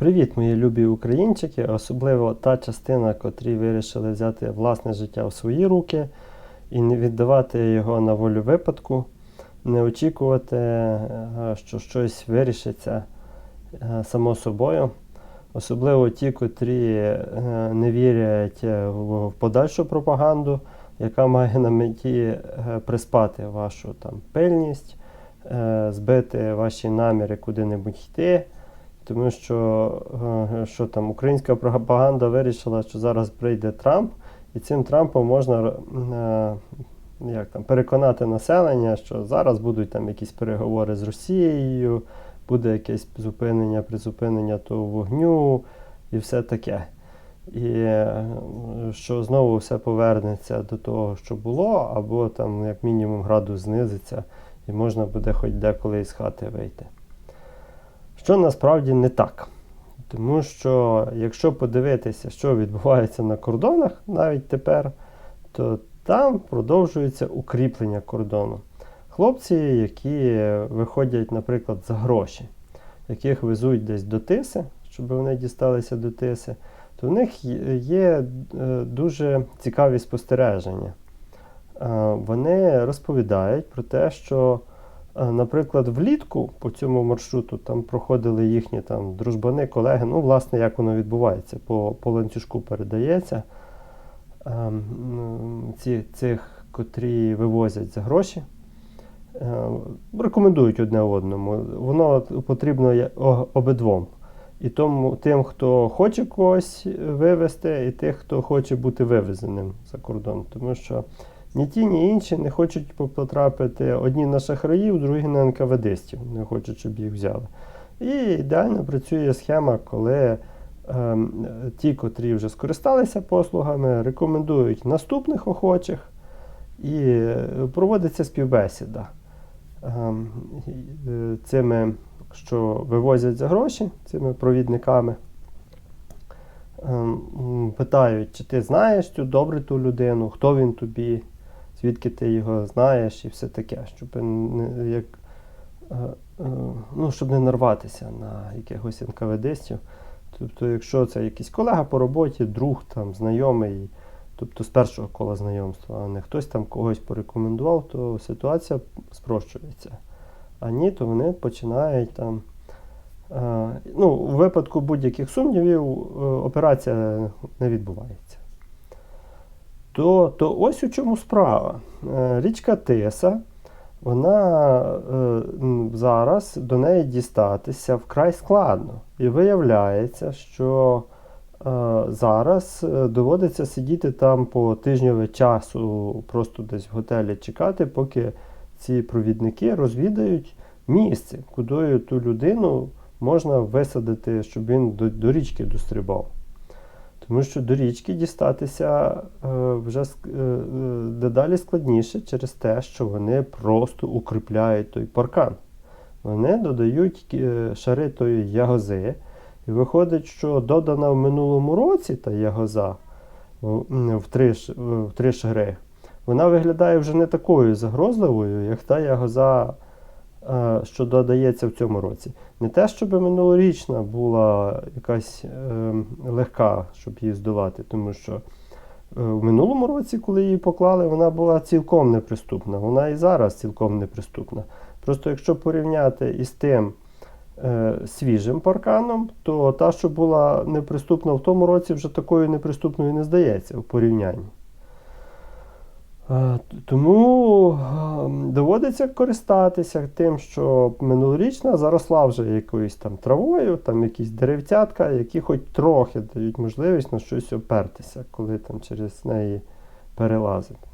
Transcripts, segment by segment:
Привіт, мої любі українчики, особливо та частина, котрі вирішили взяти власне життя в свої руки і не віддавати його на волю випадку, не очікувати, е, що щось вирішиться е, само собою. Особливо ті, котрі е, не вірять в подальшу пропаганду, яка має на меті приспати вашу там пильність, збити ваші наміри куди-небудь йти. Тому що, е, що там українська пропаганда вирішила, що зараз прийде Трамп, і цим Трампом можна е, як там, переконати населення, що зараз будуть там якісь переговори з Росією, буде якесь зупинення, призупинення того вогню і все таке. І е, що знову все повернеться до того, що було, або там, як мінімум, градус знизиться, і можна буде хоч деколи із хати вийти. Що насправді не так. Тому що, якщо подивитися, що відбувається на кордонах навіть тепер, то там продовжується укріплення кордону. Хлопці, які виходять, наприклад, за гроші, яких везуть десь до тиси, щоб вони дісталися до тиси, то в них є е, дуже цікаві спостереження. Е, Вони розповідають про те, що Наприклад, влітку по цьому маршруту там проходили їхні там дружбани, колеги. Ну, власне, як воно відбувається, по, по ланцюжку передається. Ем, Ці, цих, котрі вивозять за гроші, е, рекомендують одне одному. Воно потрібно обидвом. І тому тим, хто хоче когось вивезти, і тих, хто хоче бути вивезеним за кордон. Тому що ні ті, ні інші не хочуть потрапити одні на шахраїв, другі на НКВДстів, не хочуть, щоб їх взяли. І ідеально працює схема, коли ем, ті, котрі вже скористалися послугами, рекомендують наступних охочих і е, проводиться співбесіда. Ем, е, цими, що вивозять за гроші, цими провідниками. Ем, Питають, чи ти знаєш цю добре ту людину, хто він тобі, звідки ти його знаєш і все таке, щоб не, як, е, е, ну, щоб не нарватися на якихось НКВДстів. Тобто, якщо це якийсь колега по роботі, друг, там, знайомий, тобто з першого кола знайомства, а не хтось там когось порекомендував, то ситуація спрощується. А ні, то вони починають там. е, Ну, у випадку будь-яких сумнівів операція не відбувається. То, то ось у чому справа. Е, Річка Тиса, вона е, зараз до неї дістатися вкрай складно. І виявляється, що е, зараз доводиться сидіти там по тижневе часу, просто десь в готелі чекати, поки ці провідники розвідають місце, куди ту людину можна висадити, щоб він до, до річки дострибав. Тому що до річки дістатися е, вже е, е, дедалі складніше через те, що вони просто укріпляють той паркан. Вони додають шари тої ягози, і виходить, що додана в минулому році та ягоза в, три, в три шари, вона виглядає вже не такою загрозливою, як та ягоза, що додається в цьому році. Не те, щоб минулорічна була якась е, легка, щоб її здолати, тому що е, в минулому році, коли її поклали, вона була цілком неприступна. Вона і зараз цілком неприступна. Просто якщо порівняти із тим е, свіжим парканом, то та, що була неприступна в тому році, вже такою неприступною не здається в порівнянні. Е, Тому е, доводиться користатися тим, що минулорічна заросла вже якоюсь там травою, там якісь деревцятка, які хоч трохи дають можливість на щось опертися, коли там через неї перелазити.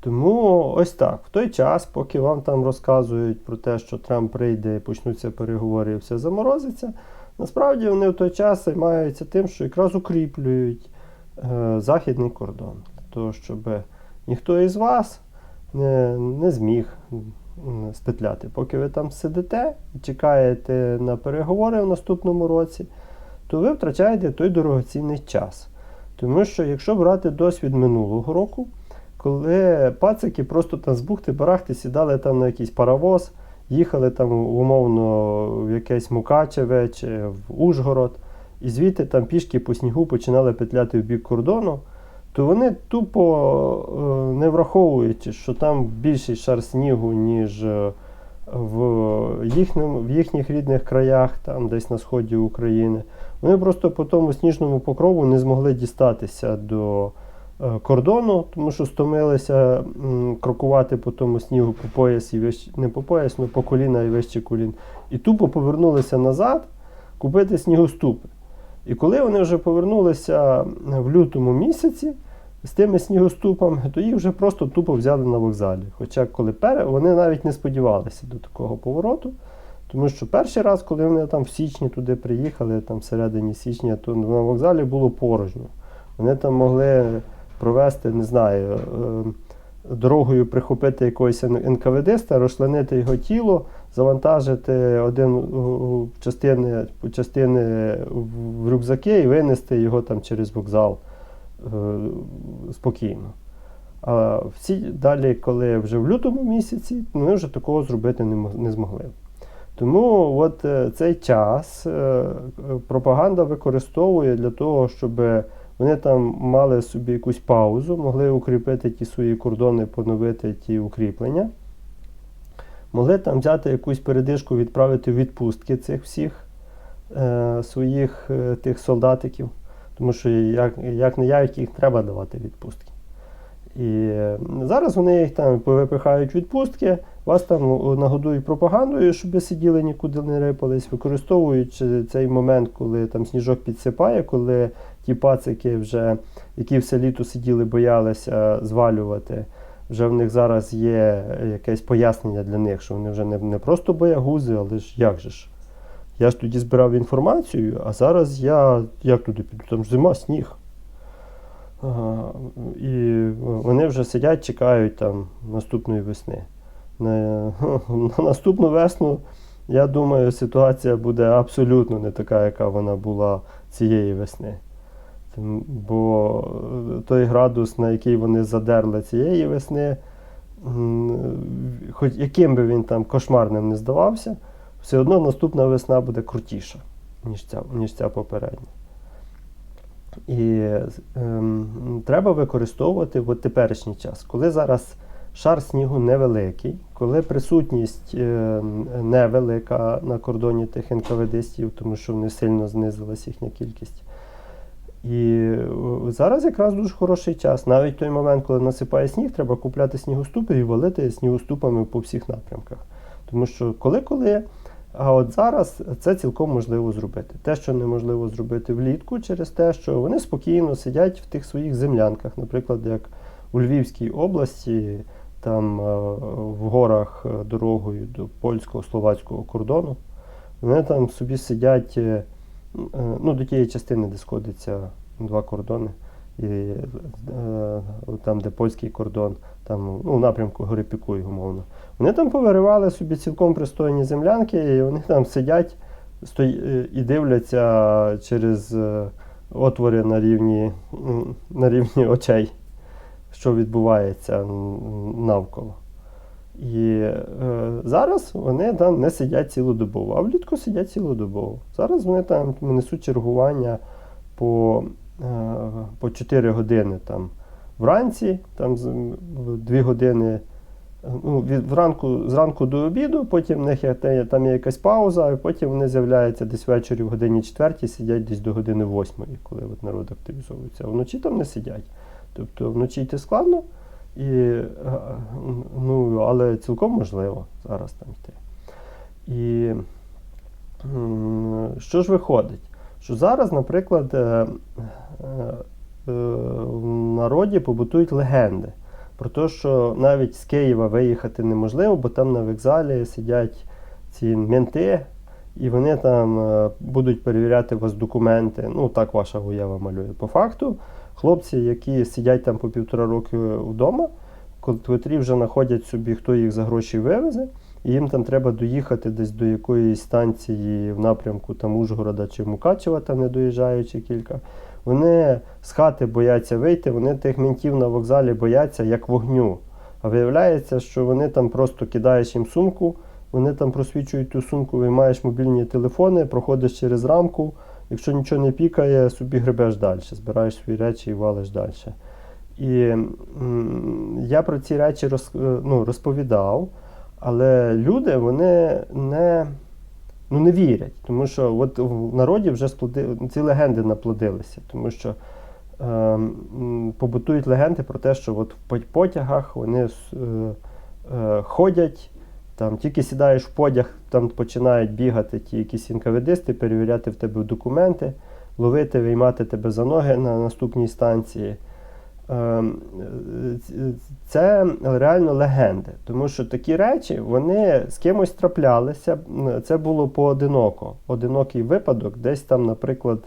Тому ось так. В той час, поки вам там розказують про те, що Трамп прийде і почнуться переговори і все заморозиться, насправді вони в той час займаються тим, що якраз укріплюють е, західний кордон. Того, щоб ніхто із вас не, не зміг спетляти. Поки ви там сидите і чекаєте на переговори в наступному році, то ви втрачаєте той дорогоцінний час. Тому що якщо брати досвід минулого року, коли пацики просто там з бухти барахти сідали там на якийсь паровоз, їхали там умовно в якесь Мукачеве чи в Ужгород, і звідти там пішки по снігу починали петляти в бік кордону, то вони тупо е, не враховуючи, що там більший шар снігу, ніж е, в, їхньому, в їхніх рідних краях, там десь на сході України, вони просто по тому сніжному покрову не змогли дістатися до е, кордону, тому що стомилися крокувати по тому снігу по пояс і вище, не по пояс, але по коліна і вище колін. І тупо повернулися назад купити снігоступи. І коли вони вже повернулися в лютому місяці з тими снігоступами, то їх вже просто тупо взяли на вокзалі. Хоча коли пере, вони навіть не сподівалися до такого повороту. Тому що перший раз, коли вони там в січні туди приїхали, там в середині січня, то на вокзалі було порожньо. Вони там могли провести, не знаю, е, дорогою прихопити якогось НКВДста, розчленити його тіло, завантажити один частини, частини в рюкзаки і винести його там через вокзал е, спокійно. А всі далі, коли вже в лютому місяці, вони вже такого зробити не, змогли. Тому от е, цей час е, пропаганда використовує для того, щоб вони там мали собі якусь паузу, могли укріпити ті свої кордони, поновити ті укріплення. Могли там взяти якусь передишку, відправити в відпустки цих всіх е, своїх е, тих солдатиків, тому що як, як не як їх треба давати відпустки. І е, зараз вони їх там повипихають відпустки, вас там нагодують пропагандою, щоб ви сиділи нікуди не рипались, використовуючи цей момент, коли там сніжок підсипає, коли ті пацики, вже, які все літо сиділи, боялися звалювати. Вже в них зараз є якесь пояснення для них, що вони вже не, не просто боягузи, але ж як же ж? Я ж тоді збирав інформацію, а зараз я як туди піду? Там зима, сніг. Ага, і вони вже сидять, чекають там наступної весни. На, на наступну весну, я думаю, ситуація буде абсолютно не така, яка вона була цієї весни. Бо е, той градус, на який вони задерли цієї весни, хоч яким би він там кошмарним не здавався, все одно наступна весна буде крутіша, ніж ця, ніж ця попередня. І ем, треба використовувати в теперішній час, коли зараз шар снігу невеликий, коли присутність е, невелика на кордоні тих НКВДстів, тому що вони сильно знизилась їхня кількість. І зараз якраз дуже хороший час. Навіть той момент, коли насипає сніг, треба купляти снігоступи і валити снігоступами по всіх напрямках. Тому що коли-коли, а от зараз це цілком можливо зробити. Те, що неможливо зробити влітку, через те, що вони спокійно сидять в тих своїх землянках, наприклад, як у Львівській області, там е, в горах е, дорогою до польсько-словацького кордону. Вони там собі сидять е, ну, до тієї частини, де сходяться два кордони. І е, там, де польський кордон, там ну, напрямку гори Пікуй, умовно. Вони там повиривали собі цілком пристойні землянки, і вони там сидять стої- е, і дивляться через е, отвори на рівні, на рівні очей, що відбувається навколо. І е, зараз вони там не сидять цілодобово, а влітку сидять цілодобово. Зараз вони там несуть чергування по, е, по 4 години там вранці, там 2 години ну, від вранку, зранку до обіду, потім в них є, там є якась пауза, і потім вони з'являються десь ввечері в годині четвертій, сидять десь до години восьмої, коли от народ активізовується. А вночі там не сидять. Тобто вночі йти складно, і, е, ну, але цілком можливо зараз там йти. І що ж виходить? Що зараз, наприклад, е, е, в народі побутують легенди про те, що навіть з Києва виїхати неможливо, бо там на вокзалі сидять ці менти, і вони там будуть перевіряти у вас документи. Ну, так ваша уява малює. По факту, хлопці, які сидять там по півтора роки вдома, котрі вже знаходять собі, хто їх за гроші вивезе, і їм там треба доїхати десь до якоїсь станції в напрямку там Ужгорода чи Мукачева, там не доїжджаючи кілька. Вони з хати бояться вийти, вони тих ментів на вокзалі бояться як вогню. А виявляється, що вони там просто кидаєш їм сумку, вони там просвічують ту сумку, виймаєш мобільні телефони, проходиш через рамку. Якщо нічого не пікає, собі гребеш далі, збираєш свої речі і валиш далі. І я про ці речі роз, е, ну, розповідав, але люди вони не, ну, не вірять, тому що от в народі вже сплоди, ці легенди наплодилися, тому що е, побутують легенди про те, що от в потягах вони е, е, ходять. Там тільки сідаєш в потяг, там починають бігати ті якісь інкаведисти, перевіряти в тебе документи, ловити, виймати тебе за ноги на наступній станції. Ем, Це реально легенди, тому що такі речі вони з кимось траплялися. Це було поодиноко. Одинокий випадок, десь там, наприклад,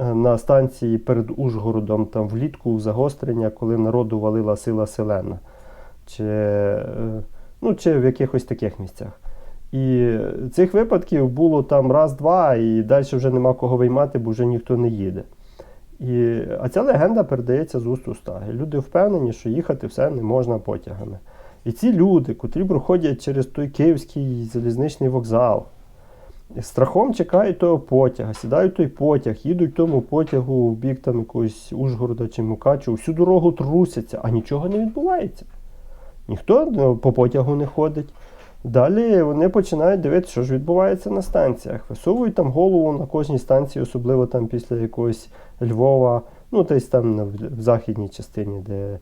е, на станції перед Ужгородом, там влітку загострення, коли народу валила сила селена. Чи, е, ну, чи в якихось таких місцях. І цих випадків було там раз-два, і далі вже нема кого виймати, бо вже ніхто не їде. І, а ця легенда передається з уст уста. І люди впевнені, що їхати все не можна потягами. І ці люди, котрі проходять через той київський залізничний вокзал, страхом чекають того потяга, сідають той потяг, їдуть тому потягу в бік там якогось Ужгорода чи Мукачу, всю дорогу трусяться, а нічого не відбувається. Ніхто ну, по потягу не ходить. Далі вони починають дивитися, що ж відбувається на станціях. Висовують там голову на кожній станції, особливо там після якогось Львова, ну десь там в західній частині, де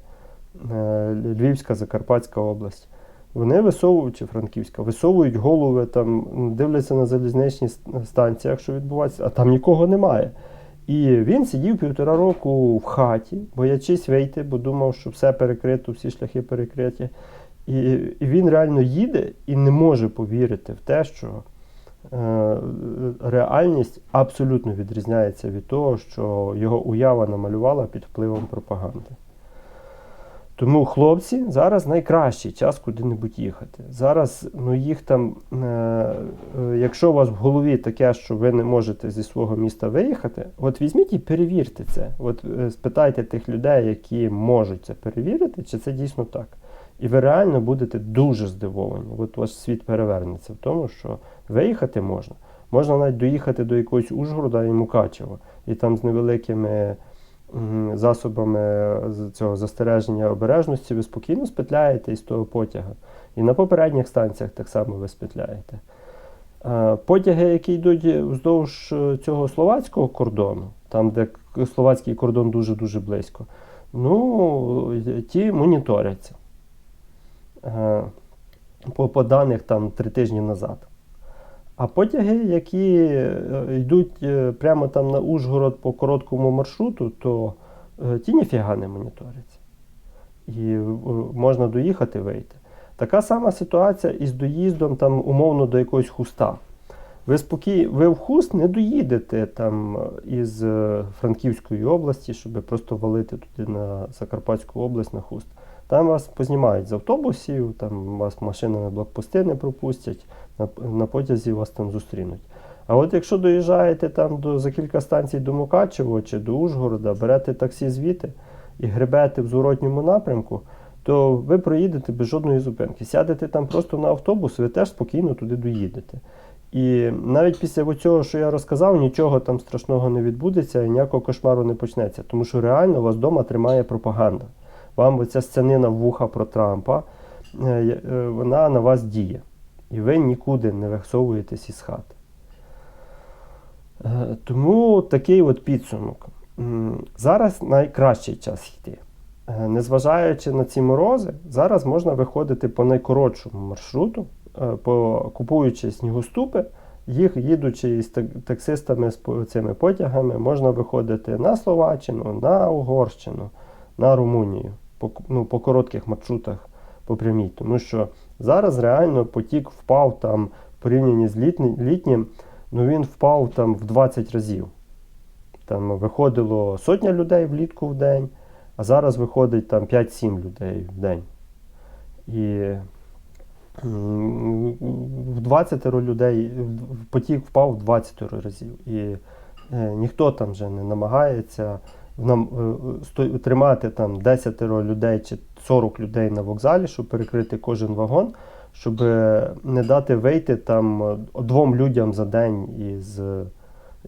е, Львівська, Закарпатська область. Вони висовують, чи Франківська, висовують голови, там, дивляться на залізничні станціях, що відбувається, а там нікого немає. І він сидів півтора року в хаті, боячись вийти, бо думав, що все перекрито, всі шляхи перекриті. І, і він реально їде і не може повірити в те, що е, реальність абсолютно відрізняється від того, що його уява намалювала під впливом пропаганди. Тому хлопці зараз найкращий час куди-небудь їхати. Зараз ну, їх там, е, е, якщо у вас в голові таке, що ви не можете зі свого міста виїхати, от візьміть і перевірте це. От е, спитайте тих людей, які можуть це перевірити, чи це дійсно так. І ви реально будете дуже здивовані. От ваш світ перевернеться в тому, що виїхати можна. Можна навіть доїхати до якогось Ужгорода і Мукачева, і там з невеликими засобами цього застереження обережності ви спокійно спетляєте із того потяга. І на попередніх станціях так само ви спетляєте. Е, Потяги, які йдуть вздовж е, цього словацького кордону, там, де словацький кордон дуже-дуже близько, ну, ті моніторяться. Е, По, по даних там три тижні назад. А потяги, які е, йдуть е, прямо там на Ужгород по короткому маршруту, то е, ті ніфіга не моніторяться. І можна доїхати вийти. Така сама ситуація із доїздом там, умовно до якогось хуста. Ви спокій... ви в хуст не доїдете там із Франківської області, щоб просто валити туди на Закарпатську область на хуст. Там вас познімають з автобусів, там вас машинами блокпости не пропустять, на, потязі вас там зустрінуть. А от якщо доїжджаєте там до, за кілька станцій до Мукачево чи до Ужгорода, берете таксі звідти і гребете в зворотньому напрямку, то ви проїдете без жодної зупинки. Сядете там просто на автобус, ви теж спокійно туди доїдете. І навіть після цього, що я розказав, нічого там страшного не відбудеться і ніякого кошмару не почнеться, тому що реально вас вдома тримає пропаганда. Вам оця сценина вуха про Трампа, е, е, вона на вас діє. І ви нікуди не висовуєтесь із хати. Е, Тому такий от підсумок. Зараз найкращий час йти. Е, Незважаючи на ці морози, зараз можна виходити по найкоротшому маршруту, е, купуючи снігоступи, їх їдучи із таксистами з цими потягами, можна виходити на Словаччину, на Угорщину, на Румунію по, ну, по коротких маршрутах по прямій. Тому що зараз реально потік впав там порівнянні з літні- літнім, ну він впав там в 20 разів. Там виходило сотня людей влітку в день, а зараз виходить там 5-7 людей в день. І в 20 людей потік впав в 20 разів. І е, ніхто там вже не намагається нам е, тримати там 10 людей чи 40 людей на вокзалі, щоб перекрити кожен вагон. щоб не дати вийти там е, двом людям за день із,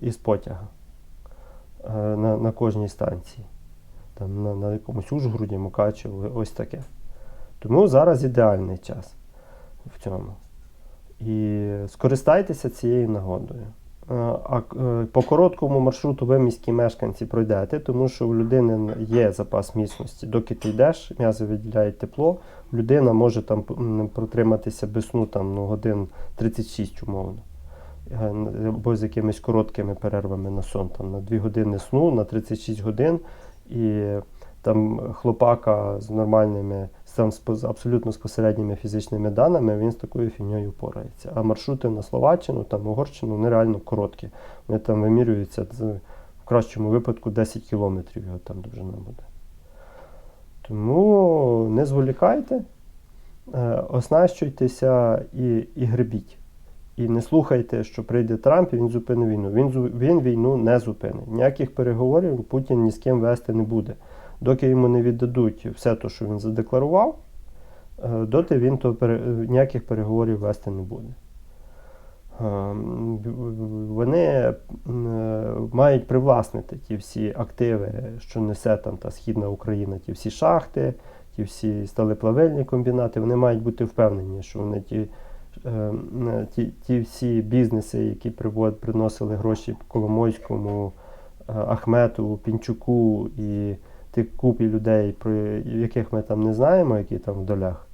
із потяга е, на, на кожній станції. Там на, на якомусь Ужгороді, Мукачево, ось таке. Тому зараз ідеальний час в цьому. І скористайтеся цією нагодою. Е, А е, по короткому маршруту ви міські мешканці пройдете, тому що у людини є запас міцності. Доки ти йдеш, м'язи виділяють тепло, людина може там протриматися без сну там, ну, годин 36 умовно. Е, Або з якимись короткими перервами на сон, там, на 2 години сну, на 36 годин. І там хлопака з нормальними, сам з абсолютно з посередніми фізичними даними, він з такою фігньою впорається. А маршрути на Словаччину, там Угорщину, вони реально короткі. Вони там вимірюються в кращому випадку 10 кілометрів його там довжина буде. Тому не зволікайте, е, оснащуйтеся і, і гребіть. І не слухайте, що прийде Трамп і він зупинить війну. Він, він війну не зупинить. Ніяких переговорів Путін ні з ким вести не буде. Доки йому не віддадуть все те, що він задекларував, е, доти він то пере- ніяких переговорів вести не буде. Ем, Вони е, мають привласнити ті всі активи, що несе там та Східна Україна, ті всі шахти, ті всі сталеплавельні комбінати. Вони мають бути впевнені, що вони ті, ті, ті всі бізнеси, які приносили гроші Коломойському, е, Ахметову, Пінчуку і тих купі людей, про яких ми там не знаємо, які там в долях,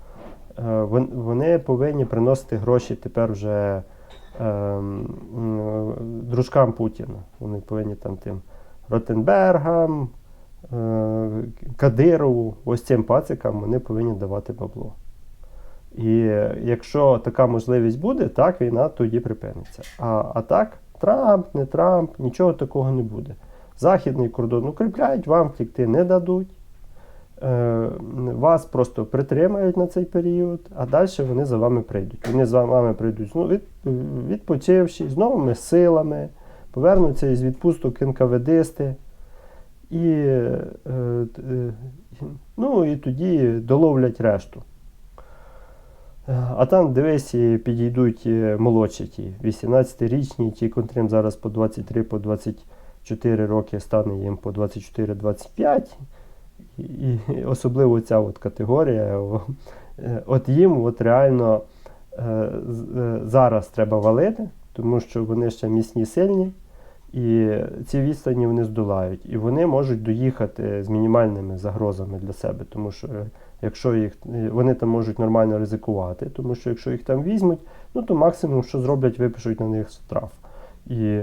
е, вони повинні приносити гроші тепер вже ем, дружкам Путіна. Вони повинні там тим Ротенбергам, е, Кадирову, ось цим пацикам вони повинні давати бабло. І якщо така можливість буде, так війна тоді припиниться. А, а так, Трамп, не Трамп, нічого такого не буде. Західний кордон укріпляють, вам втікти не дадуть. Е, вас просто притримають на цей період, а далі вони за вами прийдуть. Вони за вами прийдуть ну, від, відпочивши, з новими силами, повернуться із відпусток НКВДисти. І, е, е, ну, і тоді доловлять решту. А там, дивись, підійдуть молодші ті, 18-річні, ті, котрим зараз по 23, по 24 роки стане їм по 24-25. І, і особливо ця от категорія, е, от їм от реально е, е, зараз треба валити, тому що вони ще міцні, сильні, і ці відстані вони здолають. І вони можуть доїхати з мінімальними загрозами для себе, тому що якщо їх вони там можуть нормально ризикувати, тому що якщо їх там візьмуть, ну то максимум, що зроблять, випишуть на них штраф. І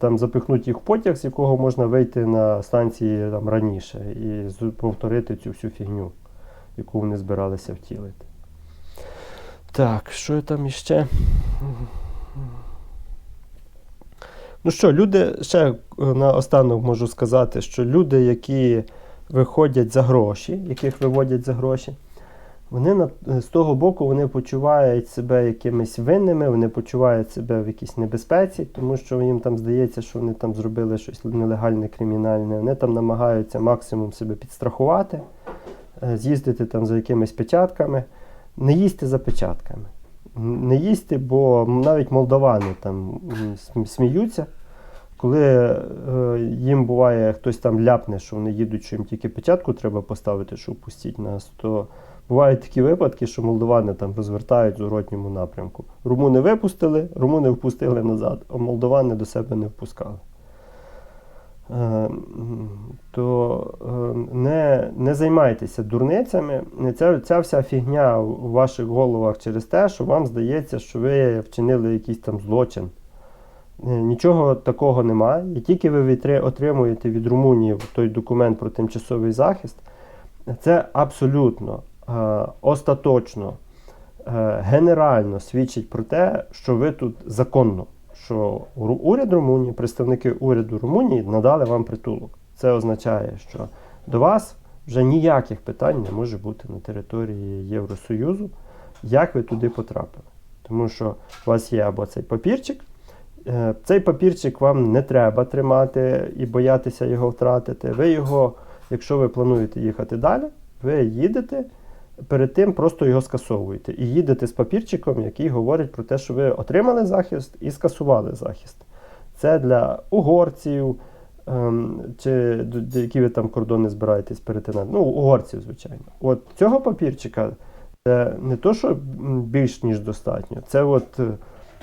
там запихнуть їх в потяг, з якого можна вийти на станції там раніше і повторити цю всю фігню, яку вони збиралися втілити. Так, що там іще? Ну що, люди, ще е, наостанок можу сказати, що люди, які виходять за гроші, яких виводять за гроші, вони на, з того боку вони почувають себе якимись винними, вони почувають себе в якійсь небезпеці, тому що їм там здається, що вони там зробили щось нелегальне, кримінальне. Вони там намагаються максимум себе підстрахувати, е, з'їздити там за якимись печатками, не їсти за печатками. Не їсти, бо навіть молдавани там сміються. Коли е, їм буває, хтось там ляпне, що вони їдуть, що їм тільки печатку треба поставити, щоб пустіть нас, то бувають такі випадки, що молдовани там розвертають в зворотньому напрямку. Румуни випустили, румуни впустили назад, а молдовани до себе не впускали. Е, То е, не, не займайтеся дурницями. Ця, ця вся фігня у ваших головах через те, що вам здається, що ви вчинили якийсь там злочин. Е, Нічого такого немає. І тільки ви отримуєте від Румунії той документ про тимчасовий захист, це абсолютно остаточно, е, генерально свідчить про те, що ви тут законно, що уряд Румунії, представники уряду Румунії надали вам притулок. Це означає, що до вас вже ніяких питань не може бути на території Євросоюзу, як ви туди потрапили. Тому що у вас є або цей папірчик, Е, Цей папірчик вам не треба тримати і боятися його втратити. Ви його, якщо ви плануєте їхати далі, ви їдете перед тим просто його скасовуєте і їдете з папірчиком, який говорить про те, що ви отримали захист і скасували захист. Це для угорців, ем, чи до, які ви там кордони збираєтесь перетинати. Ну, угорців, звичайно. От цього папірчика це не то, що більш ніж достатньо, це от е,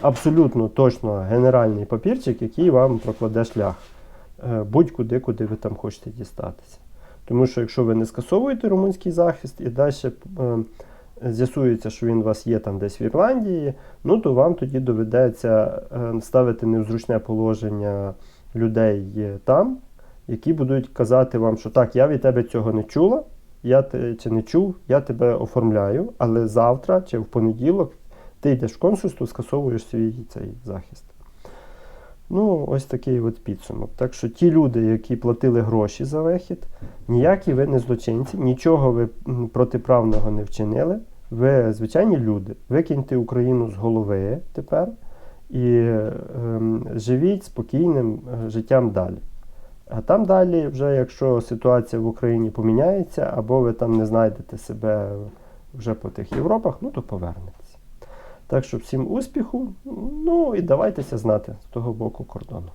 абсолютно точно генеральний папірчик, який вам прокладе шлях е, будь-куди, куди ви там хочете дістатися. Тому що якщо ви не скасовуєте румунський захист і далі е, з'ясується, що він у вас є там десь в Ірландії, ну то вам тоді доведеться е, ставити невзручне положення людей е, там, які будуть казати вам, що так, я від тебе цього не чула, я те, чи не чув, я тебе оформляю, але завтра чи в понеділок ти йдеш в консульство, скасовуєш свій цей захист. Ну, ось такий от підсумок. Так що ті люди, які платили гроші за вихід, ніякі ви не злочинці, нічого ви протиправного не вчинили. Ви звичайні люди. Викиньте Україну з голови тепер і ем, живіть спокійним е, життям далі. А там далі, вже якщо ситуація в Україні поміняється, або ви там не знайдете себе вже по тих Європах, ну то повернетеся. Так що всім успіху, ну і давайтеся знати з того боку кордону.